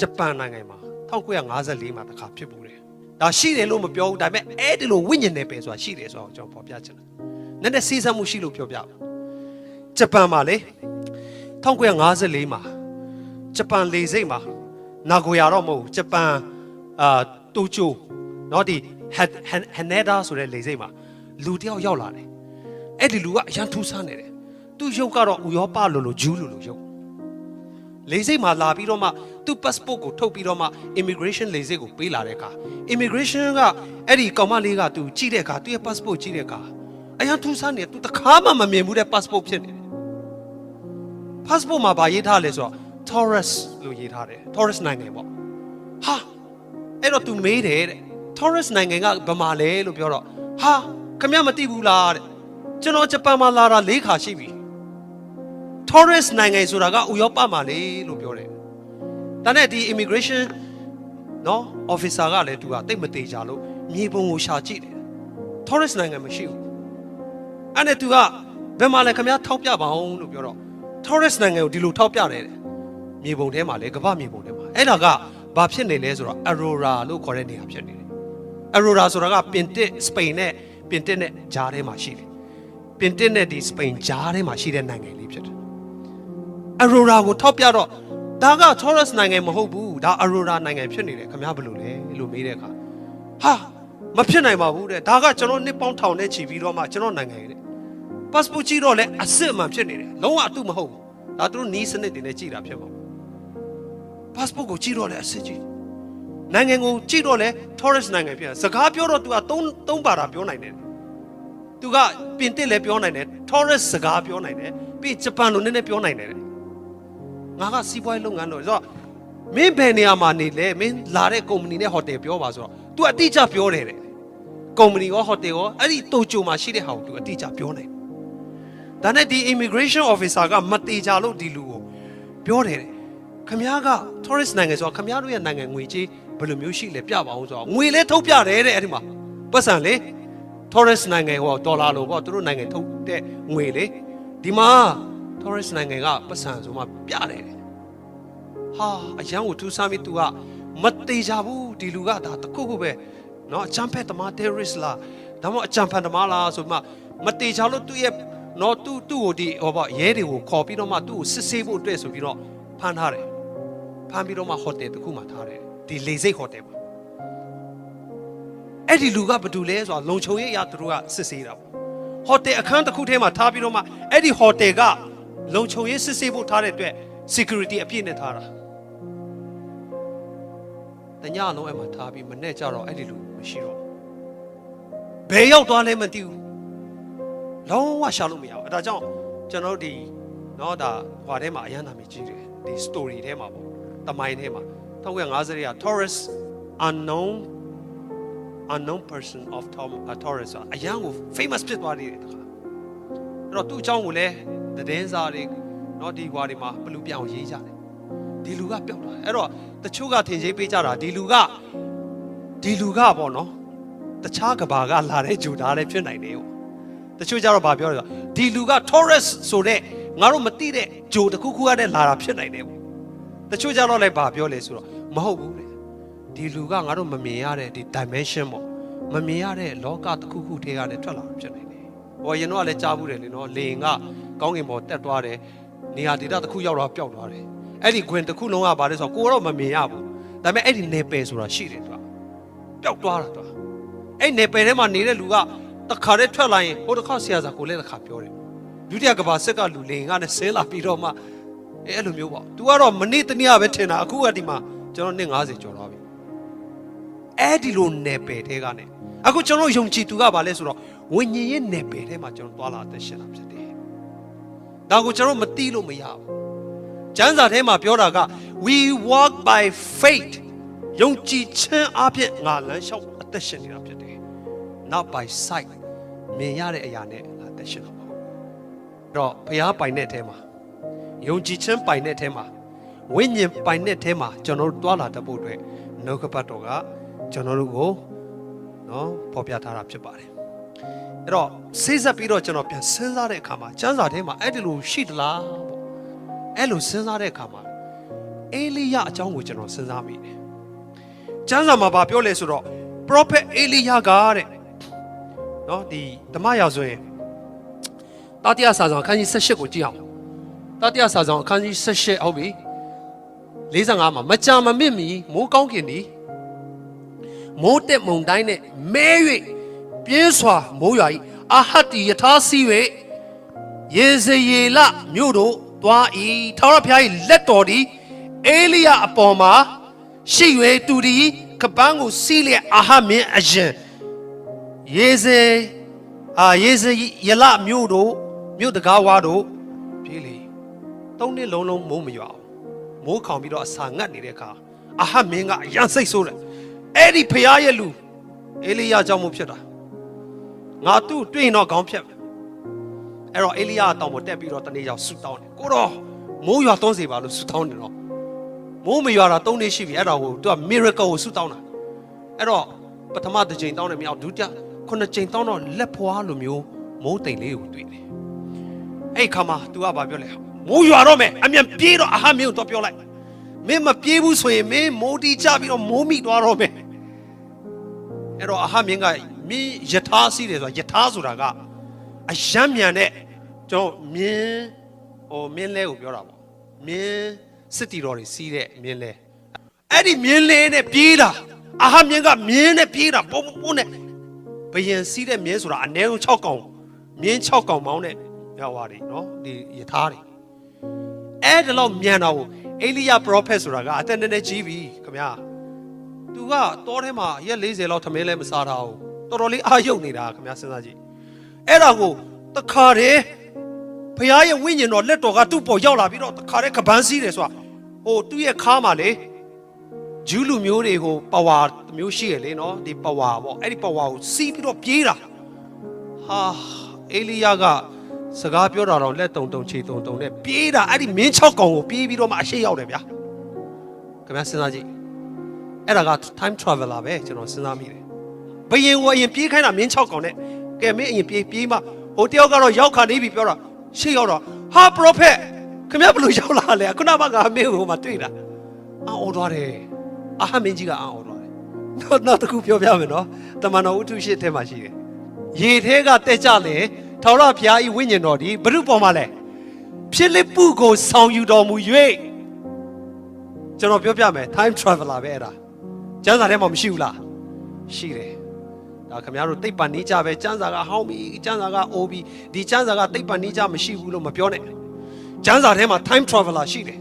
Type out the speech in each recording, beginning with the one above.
ဂျပန်နိုင်ငံမှာ1954မှာတစ်ခါဖြစ်ပူတယ်ဒါရှိတယ်လို့မပြောဘူးဒါပေမဲ့အဲ့ဒီလိုဝိညာဉ်နယ်ပယ်ဆိုတာရှိတယ်ဆိုတော့ကျွန်တော်ဖော်ပြချင်တယ်နည်းနည်းစီးစမ်းမှုရှိလို့ပြောပြပါဂျပန်မှာလေ1954မှာဂျပန်လေဆိပ်မှာနာဂိုယာတော့မဟုတ်ဘူးဂျပန်အာတိုကျိုเนาะဒီဟန်ဟန်နဒါဆိုတဲ့လေဆိပ်မှာလူတစ်ယောက်ရောက်လာတယ်အဲ့ဒီလူကအရန်ထူးဆန်းနေတယ်သူ့ရုပ်ကတော့ဥရောပလိုလိုဂျူးလိုလိုရုပ် လေဆိပ်မှာလာပြီးတော့မှသူ့ passport ကိုထုတ်ပြီးတော့မှ immigration လေဆိပ်ကိုပေးလာတဲ့အခါ immigration ကအဲ့ဒီကောင်မလေးကသူကြည့်တဲ့အခါသူ့ရဲ့ passport ကြည့်တဲ့အခါအရင်ထူးဆန်းနေသူတခါမှမမြင်ဘူးတဲ့ passport ဖြစ်နေတယ် passport မှာဗာရေးထားလဲဆိုတော့ Taurus လို့ရေးထားတယ် Taurus နိုင်ငံပေါ့ဟာအဲ့တော့ तू မေးတယ်တဲ့ Taurus နိုင်ငံကဘယ်မှာလဲလို့ပြောတော့ဟာခမရမသိဘူးလားတဲ့ကျွန်တော်ဂျပန်မှာလာတာ၄ခါရှိပြီ Taurus နိုင်ငံဆိုတာကဥရောပမှာလေလို့ပြောတယ်။ဒါနဲ့ဒီ immigration နော် officer ကလည်းသူကတိတ်မသေးကြလို့မြေပုံကိုရှာကြည့်တယ်။ Taurus နိုင်ငံမရှိဘူး။အဲ့နဲ့သူကဘယ်မှာလဲခင်ဗျားထောက်ပြပါအောင်လို့ပြောတော့ Taurus နိုင်ငံကိုဒီလိုထောက်ပြတယ်တဲ့။မြေပုံထဲမှာလေကမ္ဘာမြေပုံထဲမှာအဲ့ဒါကဘာဖြစ်နေလဲဆိုတော့ Aurora လို့ခေါ်တဲ့နေရာဖြစ်နေတယ်။ Aurora ဆိုတာကပင်တစ်စပိန်နဲ့ပင်တစ်နဲ့ဂျားထဲမှာရှိတယ်။ပင်တစ်နဲ့ဒီစပိန်ဂျားထဲမှာရှိတဲ့နိုင်ငံ လေးဖြစ်တယ်။ Aurora ကိုထောက်ပြတော့ဒါက Taurus နိုင်ငံမဟုတ်ဘူးဒါ Aurora နိုင်ငံဖြစ်နေတယ်ခင်ဗျားဘယ်လိုလဲလို့မေးတဲ့အခါဟာမဖြစ်နိုင်ပါဘူးတဲ့ဒါကကျွန်တော်နှစ်ပေါင်းထောင်နဲ့ချီပြီးတော့မှကျွန်တော်နိုင်ငံရဲ့တဲ့ passport ကြည့်တော့လဲအစ်စ်အမှန်ဖြစ်နေတယ်လုံးဝအတုမဟုတ်ဘူးဒါသူတို့နီးစနစ်တွေနဲ့ကြည့်တာဖြစ်မှာ passport ကိုကြည့်တော့လဲအစ်စ်ကြည့်နိုင်ငံကိုကြည့်တော့လဲ Taurus နိုင်ငံဖြစ်တယ်စကားပြောတော့ तू ကသုံးသုံးပါတာပြောနိုင်တယ်သူကပင်တစ်လည်းပြောနိုင်တယ် Taurus စကားပြောနိုင်တယ်ပြီးဂျပန်လိုနည်းနည်းပြောနိုင်တယ် ငါကစီးပွားရေးလုပ်ငန်းလို့ဆိုတော့မင်းဘယ်နေရာမှာနေလဲမင်းလာတဲ့ကုမ္ပဏီနဲ့ဟိုတယ်ပြောပါဆိုတော့ तू အတိအကျပြောတယ်တဲ့ကုမ္ပဏီရောဟိုတယ်ရောအဲ့ဒီတိုကျိုမှာရှိတဲ့ဟာကို तू အတိအကျပြောနိုင်တယ်ဒါနဲ့ဒီ immigration officer ကမတေချာလို့ဒီလူကိုပြောတယ်တဲ့ခမားက tourist နိုင်ငံဆိုတော့ခမားတို့ရဲ့နိုင်ငံငွေကြေးဘယ်လိုမျိုးရှိလဲပြပါအောင်ဆိုတော့ငွေလဲထုတ်ပြတယ်တဲ့အဲ့ဒီမှာပတ်စံလေ Taurus နိုင်ငံဟောဒေါ်လာလို့ပေါ့သူတို့နိုင်ငံထုတ်တဲ့ငွေလေဒီမှာ Taurus နိုင်ငံကပတ်စံဆိုမှပြတယ်ဟာအရန်ကိုထူးဆန်းပြီး तू ကမသေးကြဘူးဒီလူကဒါတခုခုပဲเนาะအချမ်းဖက်သမား terrorist လားဒါမှမဟုတ်အချမ်းဖက်သမားလားဆိုမှမသေးကြလို့သူ့ရဲ့เนาะသူ့သူ့ကိုဒီဟောပေါ့ရဲတွေကိုခေါ်ပြီးတော့မှသူ့ကိုစစ်ဆေးဖို့အတွက်ဆိုပြီးတော့ဖမ်းထားတယ်ဖမ်းပြီးတော့မှဟိုတယ်တစ်ခုမှထားတယ်ဒီလေစိတ်ဟိုတယ်မှာ အဲ့ဒီလူကဘာတူလဲဆိုတော့လုံချုံရေးအရာသူတို့ကစစ်ဆေးတာပေါ့ဟိုတယ်အခန်းတစ်ခုထဲမှာထားပြီးတော့မှအဲ့ဒီဟိုတယ်က လုံချုံရေးစစ်ဆေးဖို့ထားတဲ့အတွက် security အပြည့်နဲ့ထားတာတညလုံးအဲ့မှာထားပြီးမနေ့ကျတော့အဲ့ဒီလူမရှိတော့ဘယ်ရောက်သွားလဲမသိဘူးလုံးဝရှာလို့မရဘူးအဲ့ဒါကြောင့်ကျွန်တော်တို့ဒီเนาะဒါဟွာထဲမှာအရန်နာမည်ကြီးတယ်ဒီ story ထဲမှာပေါ့တမိုင်းထဲမှာ1950တွေက Taurus unknown unknown person of Tom uh, Taurus ဆိုတာအရန်ကို famous ဖြစ်သွားသေးတယ်တခါအဲ့တော့သူ့အကြောင်းကိုလည်း သတင်းစာတွေနော်ဒီဟွာတွေမှာဘလူပြောင်းရေးကြတယ်ဒီလူကပျောက်သွားတယ်အဲ့တော့တချို့ကထင်ကြီးပေးကြတာဒီလူကဒီလူကပေါ့နော်တခြားကဘာကလာတဲ့ဂျူဒါလည်းဖြစ်နိုင်တယ်ပေါ့တချို့ကြတော့ဗာပြောတယ်ဒီလူက Taurus ဆိုတဲ့ငါတို့မသိတဲ့ဂျိုတခုခုရတဲ့လာတာဖြစ်နိုင်တယ်ပေါ့တချို့ကြတော့လည်းဗာပြောလေဆိုတော့မဟုတ်ဘူးတဲ့ဒီလူကငါတို့မမြင်ရတဲ့ဒီ dimension ပေါ့မမြင်ရတဲ့လောကတခုခုထဲကနေထွက်လာတာဖြစ်နိုင်တယ်ဟောရင်တော့လည်းကြားဘူးတယ်လေနော်လေငါ ကကောင်းကင်ဘော်တက်သွားတယ်။နေရာဒေသတစ်ခုရောက်တော့ပျောက်သွားတယ်။အဲ့ဒီခွင်တစ်ခုလုံးကဘာလဲဆိုတော့ကိုကတော့မမြင်ရဘူး။ဒါပေမဲ့အဲ့ဒီနယ်ပယ်ဆိုတာရှိတယ်သူကပျောက်သွားတာသူကအဲ့နယ်ပယ်ထဲမှာနေတဲ့လူကတခါတည်းထွက်လာရင်ဟိုတစ်ခါဆရာစာကိုလည်းတစ်ခါပြောတယ်။ဒုတိယကဘာစစ်ကလူလေရင်ကလည်းဆင်းလာပြီးတော့မှအဲ့အဲ့လိုမျိုးပေါ့။ तू ကတော့မနေ့တနေ့ပဲထင်တာအခုကဒီမှာကျွန်တော်နှစ်90ကျော်သွားပြီ။အဲ့ဒီလိုနယ်ပယ်ထဲကနေအခုကျွန်တော်ယုံကြည်သူကဘာလဲဆိုတော့ဝိညာဉ်ရဲ့နယ်ပယ်ထဲမှာကျွန်တော်သွားလာအသက်ရှင်တာဖြစ်တယ်။ ဒါကိုကျွန်တော်မသိလို့မရဘူး။ကျမ်းစာထဲမှာပြောတာက we walk by faith ယုံကြည်ခြင်းအပြင်ငါလမ်းလျှောက်အသက်ရှင်နေတာဖြစ်တယ်။ not by sight မြင်ရတဲ့အရာနဲ့ငါအသက်ရှင်တာမဟုတ်ဘူး။အဲ့တော့ဘုရားပိုင်တဲ့အထဲမှာယုံကြည်ခြင်းပိုင်တဲ့အထဲမှာဝိညာဉ်ပိုင်တဲ့အထဲမှာကျွန်တော်တို့တွာလာတတ်ဖို့အတွက်နှုတ်ကပတ်တော်ကကျွန်တော်တို့ကိုနော်ဖော်ပြထားတာဖြစ်ပါတယ် အဲ့တော့စိတ်ဆက်ပြီးတော့ကျွန်တော်ပြန်စဉ်းစားတဲ့အခါမှာကျမ်းစာထဲမှာအဲ့ဒီလိုရှိသလားပေါ့အဲ့လိုစဉ်းစားတဲ့အခါမှာအေလိယအကြောင်းကိုကျွန်တော်စဉ်းစားမိတယ်ကျမ်းစာမှာဗာပြောလဲဆိုတော့ prophet အေလိယကတဲ့နော်ဒီဓမ္မရာဆိုရင်တာတိယစာဆောင်အခန်းကြီး18ကိုကြည့်အောင်တာတိယစာဆောင်အခန်းကြီး18ဟုတ်ပြီ45မှာမကြာမမစ်မီမိုးကောင်းကင်ဒီမိုးတက်မုန်တိုင်းနဲ့မဲ၍ ပြင်းစွာမိုးရွာ၏အာဟတ်တီယထာစီ၍ယေဇယေလမြို့တို့သွား၏ထာဝရဘုရား၏လက်တော်သည်အေလိယအပေါ်မှာရှိ၍သူသည်ကပန်းကိုစီးလျက်အာဟမင်းအရင်ယေဇေအာယေဇယေလမြို့တို့မြို့တကားဝါတို့ပြေးလေသုံးနှစ်လုံးလုံးမိုးမရွာအောင်မိုးခေါင်ပြီးတော့အစာငတ်နေတဲ့အခါအာဟမင်းကအရန်စိတ်ဆိုးတယ်အဲ့ဒီဖရားရဲ့လူအေလိယကြောင့်မို့ဖြစ်တာ ငါသူ့တွေ့ရင်တော့ခေါင်းဖြတ်မယ်အဲ့တော့အေလိယအတောင်ပေါ်တက်ပြီးတော့တနေ့ရောက်ဆူတောင်းတယ်ကိုတော့မိုးရွာသုံးစီပါလို့ဆူတောင်းတယ်တော့မိုးမရွာတာ၃နေ့ရှိပြီအဲ့တော့ဟိုသူက miracle ကိုဆူတောင်းတာအဲ့တော့ပထမတစ်ချိန်တောင်းတယ်မြောက်ဒုတိယခုနှစ်ချိန်တောင်းတော့လက်ဖွာလိုမျိုးမိုးတိမ်လေးကိုတွေ့တယ်အဲ့ခါမှာ तू ကဘာပြောလဲမိုးရွာတော့မယ်အမြန်ပြေးတော့အဟမင်းကိုတော့ပြောလိုက်မင်းမပြေးဘူးဆိုရင်မင်းမိုးတီချပြီးတော့မိုးမိသွားတော့မယ်အဲ့တော့အဟမင်းက မင်းယထာစီးတယ်ဆိုတာယထာဆိုတာကအယမ်းမြန်တဲ့ကျွန်တော်မြင်းဟိုမြင်းလဲကိုပြောတာပေါ့မြင်းစစ်တီတော်တွေစီးတဲ့မြင်းလဲအဲ့ဒီမြင်းလဲနဲ့ပြေးတာအာဟမြင်းကမြင်းနဲ့ပြေးတာပုံပုံနဲ့ဘယင်စီးတဲ့မြင်းဆိုတာအနည်းဆုံး6កောင်မြင်း6កောင်မောင်းတဲ့ရောက်ပါတွေနော်ဒီယထာတွေအဲ့ဒါတော့မြန်တာကိုအေလိယပရောဖက်ဆိုတာကအတန်တန်နဲ့ကြီးပြီခင်ဗျာသူကတောထဲမှာရက်40လောက်ထမင်းလဲမစားထားဘူး တော်တော်လေးအာရုံနေတာခင်ဗျာစဉ်းစားကြည့်အဲ့ဒါကိုတခါတည်းဖခင်ရဲ့ဝိညာဉ်တော်လက်တော်ကသူ့ပေါ်ရောက်လာပြီးတော့တခါတည်းကပန်းစည်းတယ်ဆိုတာဟိုသူ့ရဲ့ခါမှာလေဂျူးလူမျိုးတွေကိုပါဝါမျိုးရှိရလေနော်ဒီပါဝါပေါ့အဲ့ဒီပါဝါကိုစီးပြီးတော့ပြေးတာဟာအေလိယကစကားပြောတာတော့လက်တုံတုံခြေတုံတုံနဲ့ပြေးတာအဲ့ဒီမင်း၆ကောင်ကိုပြေးပြီးတော့မှအရှိရောက်တယ်ဗျာခင်ဗျာစဉ်းစားကြည့်အဲ့ဒါက time traveler ပဲကျွန်တော်စဉ်းစားမိတယ် ဘယင်ကိုအရင်ပြေးခိုင်းတာမင်း6កောင်နဲ့ကဲမင်းအရင်ပြေးပြေးမှဟိုတယောက်ကတော့ရောက်ခါနေပြီပြောတာရှေ့ရောက်တော့ဟာပရိုဖက်ခင်ဗျားဘယ်လိုရောက်လာလဲခုနကကမင်းကိုမှတွေ့တာအော်သွားတယ်အာဟမင်းကြီးကအော်သွားတယ်နောက်နောက်တစ်ခုပြောပြမယ်နော်တမန်တော်ဥထုရှိထဲမှာရှိတယ်ရေထဲကတက်ကြလေထောင်ရဘုရားဤဝိညာဉ်တော်ဒီဘုရုပေါ်မှာလဲဖြစ်လိပုကိုဆောင်ယူတော်မူ၍ကျွန်တော်ပြောပြမယ် time traveler ပဲအဲ့ဒါကျမ်းစာထဲမှာမရှိဘူးလားရှိတယ် ဒါခင်ဗျားတို့တိတ်ပန်နေကြပဲစံစာကဟောင်းပြီစံစာကအိုးပြီဒီစံစာကတိတ်ပန်နေကြမရှိဘူးလို့မပြောနဲ့စံစာထဲမှာ time traveler ရှိတယ်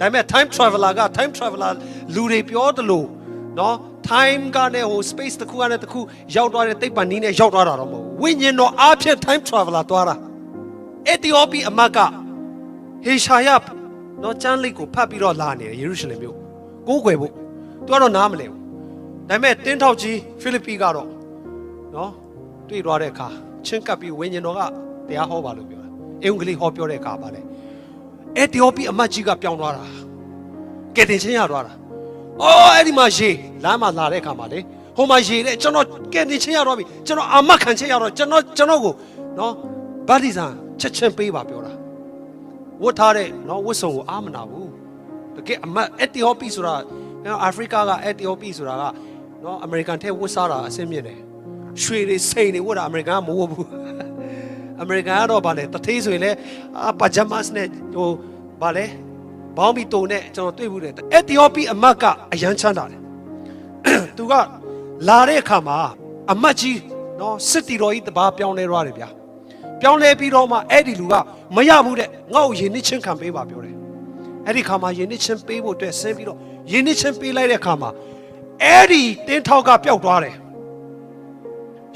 ဒါပေမဲ့ time traveler က time traveler လူတွေပြောတယ်လို့နော် time ကနဲ့ဟို space တစ်ခုကနဲ့တစ်ခုရောက်သွားတဲ့တိတ်ပန်နီးနဲ့ရောက်သွားတာတော့မဟုတ်ဘူးဝိညာဉ်တော်အားဖြင့် time traveler သွားတာအတီယိုပီအမတ်ကဟေရှာယနော်ကျမ်းလိပ်ကိုဖတ်ပြီးတော့လာနေတယ်ယေရုရှလင်မြို့ကိုးကွယ်ဖို့သူကတော့နားမလဲဘူးဒါပေမဲ့တင်းထောက်ကြီးဖိလိပ္ပိကတော့ နော်တွေ့သွားတဲ့အခါချင်းကပ်ပြီးဝိညာဉ်တော်ကတရားဟောပါလို့ပြောတာအင်္ဂလိပ်ဟောပြောတဲ့အခါပါလေအဲ့တီယိုပီအမတ်ကြီးကပြောင်းသွားတာကယ်တင်ချင်းရသွားတာအော်အဲ့ဒီမှာရေလမ်းမှာလာတဲ့အခါမှာလေဟိုမှာရေတဲ့ကျွန်တော်ကယ်တင်ချင်းရတော့ပြီကျွန်တော်အာမခံချင်းရတော့ကျွန်တော်ကျွန်တော်ကိုနော်ဗတ္တိဇံချက်ချင်းပေးပါပြောတာဝတ်ထားတဲ့နော်ဝတ်စုံကိုအာမနာဘူးတကယ်အမတ်အက်တီယိုပီဆိုတာနော်အာဖရိကကအက်တီယိုပီဆိုတာကနော်အမေရိကန်ထဲဝတ်စားတာအဆင့်မြင့်တယ် ရွှေတွေစိန်တွေဝတ်တာအမေရိကန်ကမဝတ်ဘူးအမေရိကန်ကတော့ဗာလဲတထေးဆိုရင်လည်းအာပါဂျာမတ်နဲ့ဟိုဗာလဲဘောင်းဘီတုံနဲ့ကျွန်တော်တွေ့ဘူးတယ်အက်တီယိုပီအမတ်ကအရန်ချမ်းသာတယ်သူကလာတဲ့အခါမှာအမတ်ကြီးနော်စစ်တီတော်ကြီးတပါပြောင်းလဲသွားတယ်ဗျာပြောင်းလဲပြီးတော့မှအဲ့ဒီလူကမရဘူးတဲ့ငါ့ကိုယဉ်နစ်ချင်းခံပေးပါပြောတယ်အဲ့ဒီခါမှာယဉ်နစ်ချင်းပေးဖို့အတွက်ဆင်းပြီးတော့ယဉ်နစ်ချင်းပေးလိုက်တဲ့အခါမှာအဲ့ဒီတင်းထောက်ကပျောက်သွားတယ်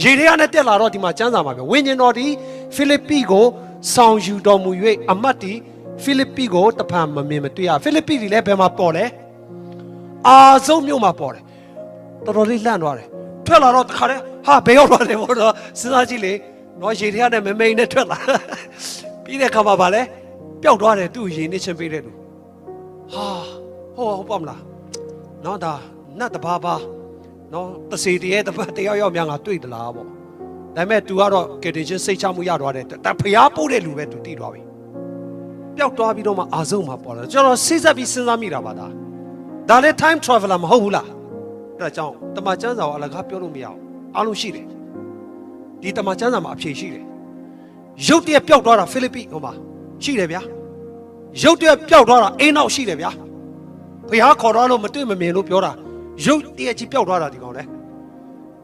ရေထဲကနဲ့တက်လာတော့ဒီမှာကျမ်းစာမှာပြောဝိညာဉ်တော်ဒီဖိလိပ္ပိကိုဆောင်ယူတော်မူ၍အမတ်ဒီဖိလိပ္ပိကိုတဖန်မမြင်မတွေ့ရဖိလိပ္ပိဒီလည်းဘယ်မှာပေါ်လဲအာဆုံးမြို့မှာပေါ်တယ်တော်တော်လေးလှန့်သွားတယ်ထွက်လာတော့တခါတည်းဟာဘယ်ရောက်သွားတယ်ဘောတော့စဉ်းစားကြည့်လေတော့ရေထဲကနဲ့မမိန်နဲ့ထွက်လာပြီးတဲ့ခါမှာဗာလဲပျောက်သွားတယ်သူ့ရေနစ်ချင်းပေးတဲ့လူဟာဟောဟုတ်ပါမလားနော်ဒါနတ်တဘာဘာ နော်တစေတည်းတပတ်တယောက်ယောက်များငါတွေ့သလားပေါ့ဒါပေမဲ့ तू ကတော့ကယ်တင်ချင်းစိတ်ချမှုရသွားတယ်ဒါဖျားပို့တဲ့လူပဲ तू တည်သွားပြီဖပျောက်သွားပြီးတော့မှအာဆုံးမှာပေါ်လာကျွန်တော်စိတ်ဆက်ပြီးစဉ်းစားမိတာပါဒါဒါလည်း time traveler မဟုတ်ဘူးလားအဲ့ဒါကြောင့်တမန်ကျမ်းစာကိုအလကားပြောလို့မရအောင်အားလုံးရှိတယ်ဒီတမန်ကျမ်းစာမှာအဖြေရှိတယ်ရုတ်တရက်ပျောက်သွားတာဖိလိပပိဟိုမှာရှိတယ်ဗျာရုတ်တရက်ပျောက်သွားတာအိမ်နောက်ရှိတယ်ဗျာဖះခေါ်တော့လို့မတွေ့မမြင်လို့ပြောတာ ရုတ်တရက်ကြီးပျောက်သွားတာဒီကောင်လဲ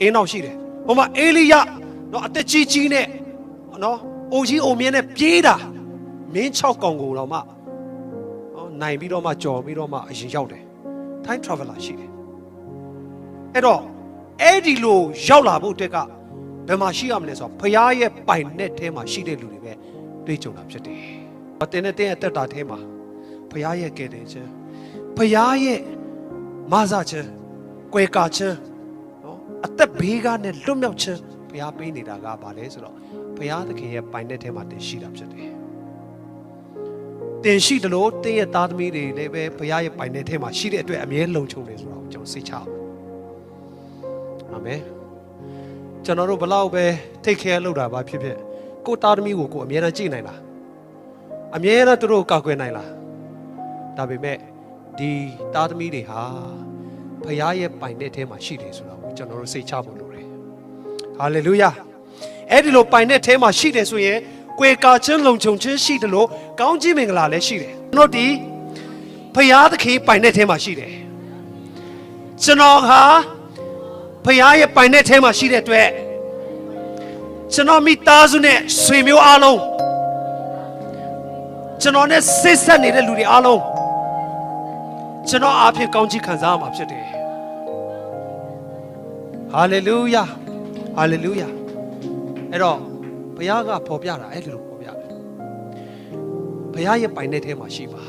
အိမ်နောက်ရှိတယ်ဟိုမှာအေလိယနော်အသက်ကြီးကြီးနဲ့နော်အိုကြီးအိုမြင်းနဲ့ပြေးတာမင်း6កောင်ကိုတော့မှနော်နိုင်ပြီးတော့မှကြော်ပြီးတော့မှအရင်ရောက်တယ် time traveler ရှိတယ်အဲ့တော့အဲ့ဒီလိုရောက်လာဖို့အတွက်ကဘယ်မှာရှိရမလဲဆိုတော့ဖရားရဲ့ပိုင်နဲ့ထဲမှာရှိတဲ့လူတွေပဲတွေ့ကြုံတာဖြစ်တယ်။အတင်းနဲ့တင်းရဲ့တက်တာထဲမှာဖရားရဲ့ကဲတယ်ခြင်းဖရားရဲ့မဆခြင်း ကွယ်ကာခြင်းနော်အသက်ဘေးကနဲ့လွတ်မြောက်ခြင်းဖရားပေးနေတာကဘာလဲဆိုတော့ဖရားသခင်ရဲ့ပိုင်နဲ့ထဲမှာတင်ရှိတာဖြစ်တယ်။တင်ရှိတယ်လို့တင်းရဲ့သားသမီးတွေလည်းပဲဖရားရဲ့ပိုင်နဲ့ထဲမှာရှိတဲ့အတွက်အမြဲလုံခြုံတယ်ဆိုတော့ကျွန်တော်စိတ်ချအောင်အာမင်ကျွန်တော်တို့ဘလောက်ပဲ take care လုပ်တာပါဖြစ်ဖြစ်ကိုသားသမီးကိုကိုအမြဲတမ်းကြည့်နိုင်လားအမြဲတမ်းသူတို့ကိုကောက်ကွယ်နိုင်လားဒါပေမဲ့ဒီသားသမီးတွေဟာ ဖရားရဲ့ပိုင်တဲ့ထဲမှာရှိတယ်ဆိုတော့ကျွန်တော်တို့စိတ်ချဖို့လိုတယ်ဟာလေလုယာအဲ့ဒီလိုပိုင်တဲ့ထဲမှာရှိတယ်ဆိုရင်ကွေကာချင်းလုံခြုံခြင်းရှိတယ်လို့ကောင်းကြီးမင်္ဂလာလည်းရှိတယ်ကျွန်တော်ဒီဖရားသခင်ပိုင်တဲ့ထဲမှာရှိတယ်ကျွန်တော်ဟာဖရားရဲ့ပိုင်တဲ့ထဲမှာရှိတဲ့အတွက်ကျွန်တော်မိသားစုနဲ့ဆွေမျိုးအားလုံးကျွန်တော်နဲ့ဆစ်ဆက်နေတဲ့လူတွေအားလုံး ကျွန်တော်အားဖြင့်ကောင်းချီးခံစားရမှာဖြစ်တယ်ဟာလေလုယာဟာလေလုယာအဲ့တော့ဘုရားကဖော်ပြတာအဲ့ဒီလိုဖော်ပြတယ်ဘုရားရဲ့ပိုင်တဲ့ထဲမှာရှိပါ